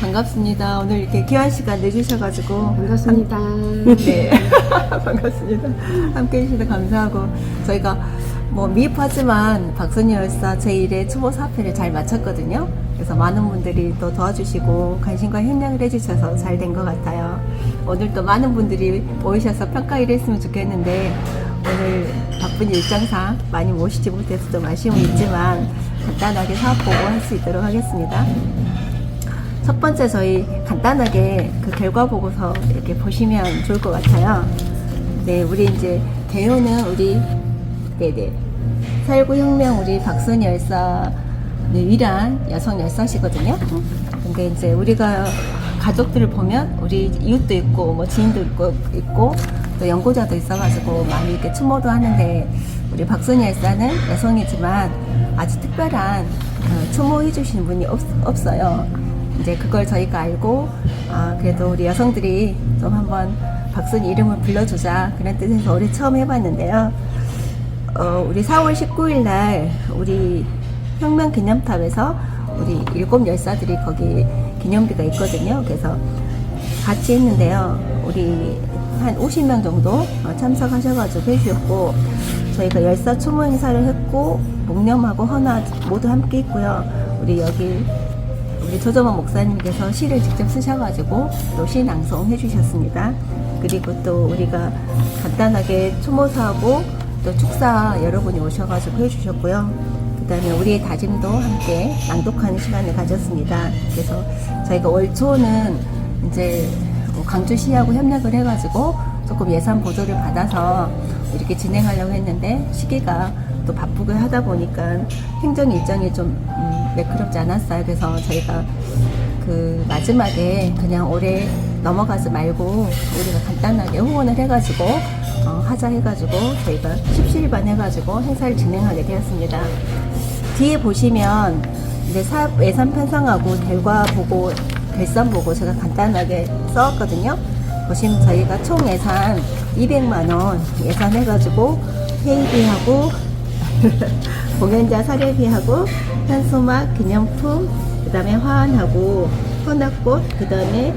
반갑습니다. 오늘 이렇게 귀한 시간 내주셔가지고 반갑습니다. 네, 반갑습니다. 함께 해주셔서 감사하고 저희가 뭐 미흡하지만 박선희 열사 제1회 추모 사업회를 잘 마쳤거든요. 그래서 많은 분들이 또 도와주시고 관심과 협력을 해주셔서 잘 된 것 같아요. 오늘 또 많은 분들이 모이셔서 평가를 했으면 좋겠는데 오늘 바쁜 일정상 많이 모시지 못해서 좀 아쉬움이 있지만 간단하게 사업 보고 할 수 있도록 하겠습니다. 첫 번째 저희 간단하게 그 결과 보고서 이렇게 보시면 좋을 것 같아요. 네, 우리 이제 대우는 우리 네네 살구 혁명 우리 박선희 열사 네, 위란 여성 열사시거든요. 근데 이제 우리가 가족들을 보면 우리 이웃도 있고 뭐 지인도 있고 있고 또 연고자도 있어가지고 많이 이렇게 추모도 하는데 우리 박선희 열사는 여성이지만 아주 특별한 어, 추모해 주시는 분이 없, 없어요. 이제 그걸 저희가 알고 아 그래도 우리 여성들이 좀 한번 박순이 이름을 불러주자 그런 뜻에서 올해 처음 해봤는데요. 어, 우리 4월 19일 날 우리 혁명 기념탑에서 우리 일곱 열사들이 거기 기념비가 있거든요. 그래서 같이 했는데요. 우리 한 50명 정도 어, 참석하셔가지고 해주셨고 저희가 열사 추모 행사를 했고 목념하고 헌화 모두 함께 했고요. 우리 여기 우리 조정원 목사님께서 시를 직접 쓰셔가지고 또 시 낭송 해 주셨습니다. 그리고 또 우리가 간단하게 추모사하고 또 축사 여러분이 오셔가지고 해주셨고요. 그 다음에 우리의 다짐도 함께 낭독하는 시간을 가졌습니다. 그래서 저희가 올 초는 이제 뭐 강주시하고 협력을 해가지고 조금 예산 보조를 받아서 이렇게 진행하려고 했는데 시기가 또 바쁘게 하다 보니까 행정 일정이 좀 음, 매끄럽지 않았어요. 그래서 저희가 그 마지막에 그냥 올해 넘어가지 말고 우리가 간단하게 후원을 해가지고 어, 하자 해가지고 저희가 십시일반 해가지고 행사를 진행하게 되었습니다. 뒤에 보시면 이제 사업 예산 편성하고 결과 보고 결산 보고 제가 간단하게 써왔거든요. 보시면 저희가 총 예산 200만 원 예산해가지고 회의비하고 공연자 사례비하고 현수막 기념품 그 다음에 화환하고 헌화꽃 그 다음에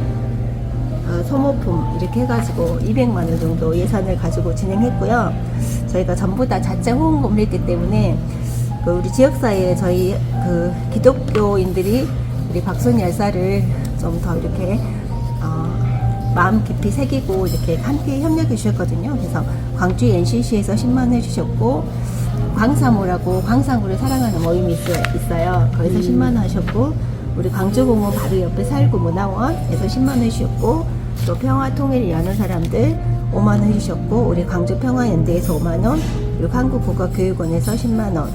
어, 소모품 이렇게 해가지고 200만 원 정도 예산을 가지고 진행했고요. 저희가 전부 다 자체 후원금을 했기 때문에 그 우리 지역사회에 저희 그 기독교인들이 우리 박순 열사를 좀 더 이렇게 어, 마음 깊이 새기고 이렇게 함께 협력해 주셨거든요. 그래서 광주 NCC에서 10만 원 해주셨고 광사모라고 광산구를 사랑하는 모임이 있어, 있어요. 거기서 10만 원 하셨고 우리 광주공원 바로 옆에 살구 문화원에서 10만 원 해주셨고 또 평화 통일을 여는 사람들 5만 원 해주셨고 우리 광주 평화연대에서 5만 원 그리고 한국국어교육원에서 10만 원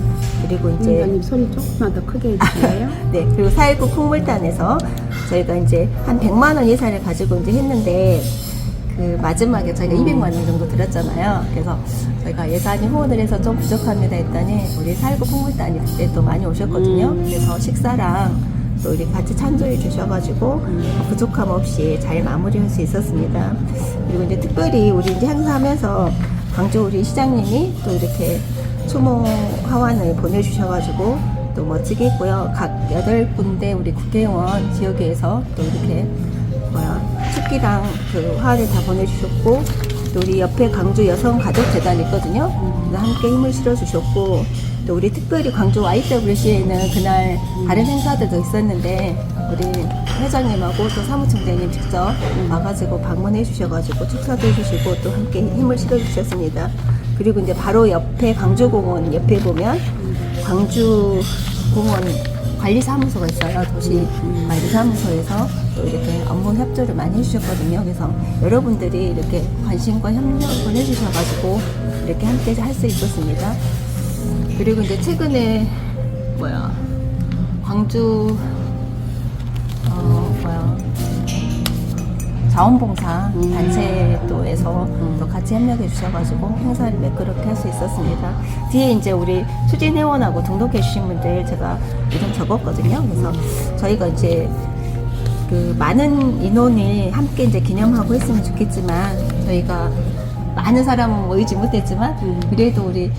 그리고 이제 위원님 소리 조금만 더 크게 해주실래요? 네, 그리고 419 콩물단에서 저희가 이제 한 100만 원 예산을 가지고 이제 했는데 그 마지막에 저희가 200만 원 정도 들었잖아요. 그래서 저희가 예산이 후원을 해서 좀 부족합니다 했더니 우리 419 콩물단이 그때 또 많이 오셨거든요. 그래서 식사랑 또 우리 같이 찬조해 주셔가지고 부족함 없이 잘 마무리할 수 있었습니다. 그리고 이제 특별히 우리 이제 행사하면서 광주 우리 시장님이 또 이렇게 추모 하완을 보내주셔가지고 또 멋지게 했고요. 각 여덟 군데 우리 국회의원 지역에서 또 이렇게 축기랑 그 화환을 다 보내주셨고 또 우리 옆에 광주 여성 가족 재단 있거든요. 그래서 함께 힘을 실어주셨고 또 우리 특별히 광주 YWC에는 그날 다른 행사들도 있었는데 우리 회장님하고 또 사무총장님 직접 와가지고 방문해 주셔가지고 축사도 해주시고 또 함께 힘을 실어주셨습니다. 그리고 이제 바로 옆에 광주공원 옆에 보면 광주공원 관리사무소가 있어요. 도시 관리사무소에서 또 이렇게 업무 협조를 많이 해주셨거든요. 그래서 여러분들이 이렇게 관심과 협력을 해주셔가지고 이렇게 함께 할 수 있었습니다. 그리고 이제 최근에 뭐야 광주 어 뭐야 자원봉사 음. 단체도에서 또 같이 협력해 주셔가지고 행사를 매끄럽게 할 수 있었습니다. 뒤에 이제 우리 추진 회원하고 등록해 주신 분들 제가 이름 적었거든요. 그래서 저희가 이제 그 많은 인원이 함께 이제 기념하고 했으면 좋겠지만 저희가 많은 사람은 모이지 못했지만 그래도 우리